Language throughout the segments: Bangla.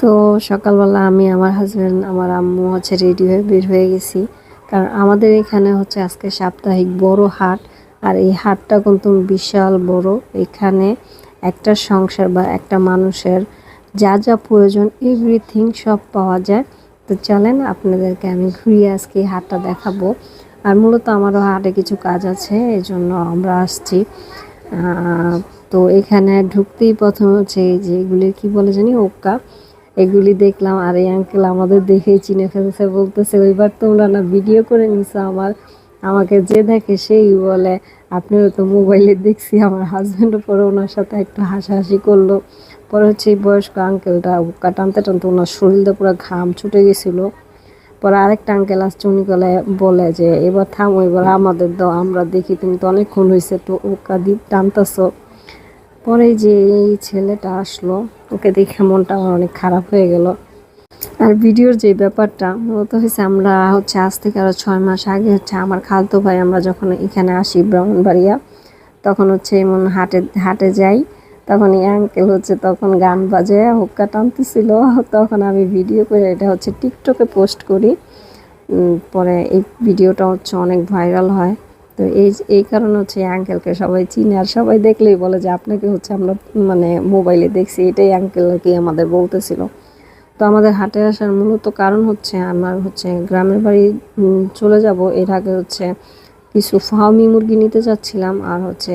তো সকালবেলা আমি আমার হাজব্যান্ড আমার আম্মু হচ্ছে রেডি হয়ে বের হয়ে গেছি। কারণ আমাদের এখানে হচ্ছে আজকে সাপ্তাহিক বড় হাট, আর এই হাটটা কিন্তু বিশাল বড়। এখানে একটা সংসার বা একটা মানুষের যা যা প্রয়োজন এভরিথিং সব পাওয়া যায়। তো চলেন আপনাদেরকে আমি ঘুরিয়ে আজকে এই হাটটা দেখাবো। আর মূলত আমারও হাটে কিছু কাজ আছে এই জন্য আমরা আসছি। তো এখানে ঢুকতেই প্রথমে হচ্ছে যে এগুলি কি বলে জানি, ওক্কা। এগুলি দেখলাম, আর এই আঙ্কেল আমাদের দেখেই চিনে ফেলছে, বলতেছে ওইবার তোমরা না ভিডিও করে নিছো আমার, আমাকে যে দেখে সেই বলে, আপনিও তো মোবাইলে দেখছি, আমার হাজব্যান্ডও পরে ওনার সাথে একটু হাসাহাসি করল। পরে হচ্ছে এই বয়স্ক আঙ্কেলটা উক্কা টানতে টানতে ওনার শরীরটা পুরো ঘাম ছুটে গেছিল। পরে আরেকটা আঙ্কেল আসছে, উনি বলে বলে যে, এবার থামো, এবার আমাদের দাও, আমরা দেখি তুমি তো অনেকক্ষণ হয়েছে তো উক্কা দি টানতেছো। পরে যে এই ছেলেটা আসলো, ওকে দেখে মনটা আমার অনেক খারাপ হয়ে গেল। আর ভিডিওর যে ব্যাপারটা, মূলত হয়েছে আমরা হচ্ছে আজ থেকে আরও ছয় মাস আগে হচ্ছে আমার খালতো ভাই আমরা যখন এখানে আসি ব্রাহ্মণবাড়িয়া, তখন হচ্ছে এমন হাটে হাটে যাই। তখন এই আঙ্কেল হচ্ছে তখন গান বাজে, হুক্কা টানতেছিল। তখন আমি ভিডিও করে এটা হচ্ছে টিকটকে পোস্ট করি। পরে এই ভিডিওটা হচ্ছে অনেক ভাইরাল হয়। তো এই এই কারণে হচ্ছে আঙ্কেলকে সবাই চিনে। আর সবাই দেখলেই বলে যে আপনাকে হচ্ছে আমরা মানে মোবাইলে দেখছি, এটাই আঙ্কেল কি আমাদের বলতেছিল। তো আমাদের হাটে আসার মূলত কারণ হচ্ছে আমার হচ্ছে গ্রামের বাড়ি চলে যাব। এর আগে হচ্ছে কিছু ফার্মি মুরগি নিতে চাচ্ছিলাম আর হচ্ছে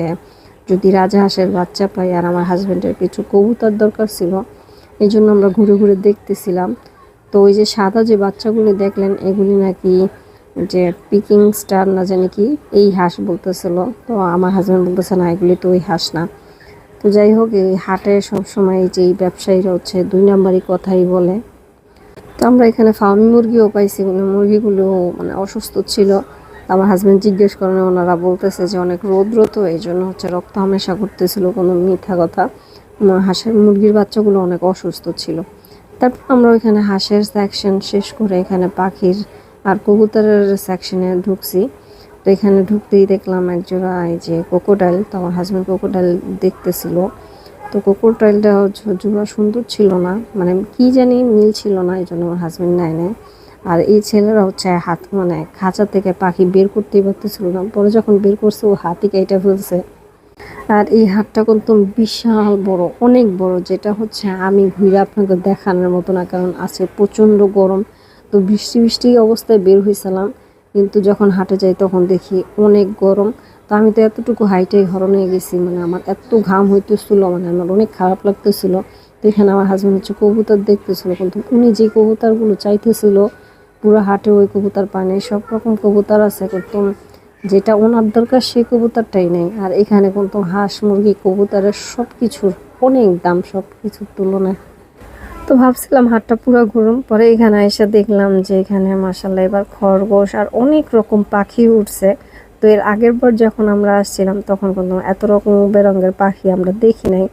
যদি রাজা রাজাহাঁসের বাচ্চা পাই আর আমার হাজব্যান্ডের কিছু কবুতর দরকার ছিল, এই জন্য আমরা ঘুরে ঘুরে দেখতেছিলাম। তো ওই যে সাদা যে বাচ্চাগুলি দেখলেন, এগুলি নাকি যে পিকিং স্টার না জানি কি, এই হাঁস বলতেছিল। তো আমার হাজব্যান্ড বলতেছে, না, এগুলি তো ওই হাঁস না। তো যাই হোক, এই হাটে সবসময় যে এই ব্যবসায়ীরা হচ্ছে দুই নাম্বারই কথাই বলে। তো আমরা এখানে ফার্মি মুরগিও পাইছি মানে মুরগিগুলো মানে অসুস্থ ছিল। আমার হাজব্যান্ড জিজ্ঞেস করেন, ওনারা বলতেছে যে অনেক রৌদ্র তো, এই জন্য হচ্ছে রক্ত হামেশা করতেছিল কোনো মিথ্যা কথা। হাঁসের মুরগির বাচ্চাগুলো অনেক অসুস্থ ছিল। তারপর আমরা ওইখানে হাঁসের সেকশন শেষ করে এখানে পাখির আর কবুতরের সেকশনে ঢুকছি। তো এখানে ঢুকতেই দেখলাম একজোড়া এই যে কোকোডাইল তো আমার হাজব্যান্ড কোকোডাইল দেখতেছিল। তো কোকোডাইলটা জোড়া সুন্দর ছিল না মানে কি জানি মিল ছিল না, এই জন্য আমার হাজব্যান্ড নেয় নেয় আর এই ছেলেরা হচ্ছে হাত মানে খাঁচা থেকে পাখি বের করতেই পারতেছিল না। পরে যখন বের করছে, ও হাতি কেটে ফেলছে। আর এই হাটটা কিন্তু বিশাল বড়, অনেক বড়, যেটা হচ্ছে আমি ঘুরে আপনাকে দেখানোর মতো না, কারণ আছে প্রচণ্ড গরম। তো বৃষ্টি বৃষ্টি অবস্থায় বের হয়েছিলাম। কিন্তু যখন হাটে যাই তখন দেখি অনেক গরম। তো আমি তো এতটুকু হাইটাই হরণে গেছি মানে আমার এত ঘাম হইতেছিল মানে আমার অনেক খারাপ লাগতেছিল। তো এখানে আমার হাজব্যান্ড হচ্ছে কবুতর দেখতেছিল, কিন্তু উনি যে কবুতরগুলো চাইতেছিল, পুরো হাটে ওই কবুতর পানে সব রকম কবুতর আছে, কিন্তু যেটা ওনার দরকার সেই কবুতরটাই নেই। আর এখানে কিন্তু হাঁস, মুরগি, কবুতরের সব কিছুর অনেক দাম সব কিছুর তুলনায় তো ভাবছিলাম হাটটা পুরো ঘুরুম। পরে এখানে এসে দেখলাম যে এখানে মাসাল্লাহ এবার খরগোশ আর অনেক রকম পাখি উঠছে। তো এর আগের বার যখন আমরা আসছিলাম, তখন কোনো এত রকম বেরঙের পাখি আমরা দেখি নাই।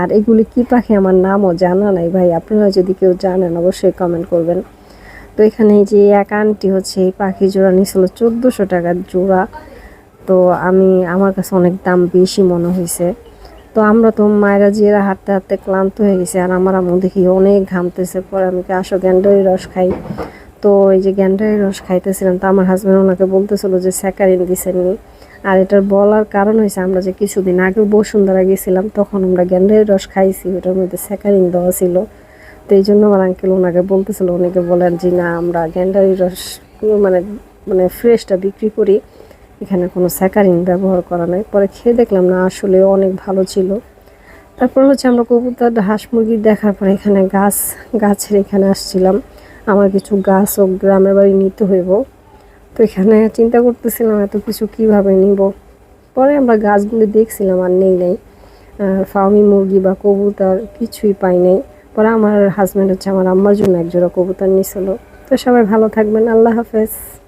আর এগুলি কি পাখি আমার নামও জানা নাই ভাই, আপনারা যদি কেউ জানেন অবশ্যই কমেন্ট করবেন। তো এখানে যে এক আন্টি হচ্ছে, এই পাখি জোড়া নিয়েছিল চোদ্দোশো টাকার জোড়া। তো আমি, আমার কাছে অনেক দাম বেশি মনে হয়েছে তো আমরা তো মায়েরা জিয়েরা হাঁটতে হাঁটতে ক্লান্ত হয়ে গেছে। আর আমার আম্মু দেখি অনেক ঘামতেছে, পরে আমি আসো গ্যান্ডারি রস খাই। তো এই যে গ্যান্ডারি রস খাইতেছিলাম, তো আমার হাজব্যান্ড ওনাকে বলতেছিল যে স্যাকারিন দিছেননি আর এটার বলার কারণ হয়েছে আমরা যে কিছুদিন আগে বসুন্ধরা গেছিলাম, তখন আমরা গ্যান্ডারি রস খাইছি, ওটার মধ্যে স্যাকারিন দেওয়া ছিল। তো এই জন্য আমার আঙ্কেল ওনাকে বলতেছিল অনেকে বলেন যে না, আমরা গ্যান্ডারি রস মানে মানে ফ্রেশটা বিক্রি করি। এখানে কোনো স্যাকারিন ব্যবহার করা নাই। পরে খেয়ে দেখলাম, না, আসলে অনেক ভালো ছিল। তারপর হচ্ছে আমরা কবুতর, হাঁস মুরগি দেখার পরে এখানে গাছ, গাছের এখানে আসছিলাম। আমার কিছু গাছ ও গ্রামের বাড়ি নিতে হইব। তো এখানে চিন্তা করতেছিলাম, এত কিছু কীভাবে নিব? পরে আমরা গাছগুলি দেখছিলাম, আর নেই নাই। ফার্মি মুরগি বা কবুতর কিছুই পাই নাই। পরে আমার হাজব্যান্ড হচ্ছে আমার আম্মার জন্য একজোড়া কবুতর নিছিল। তো সবাই ভালো থাকবেন। আল্লাহ হাফেজ।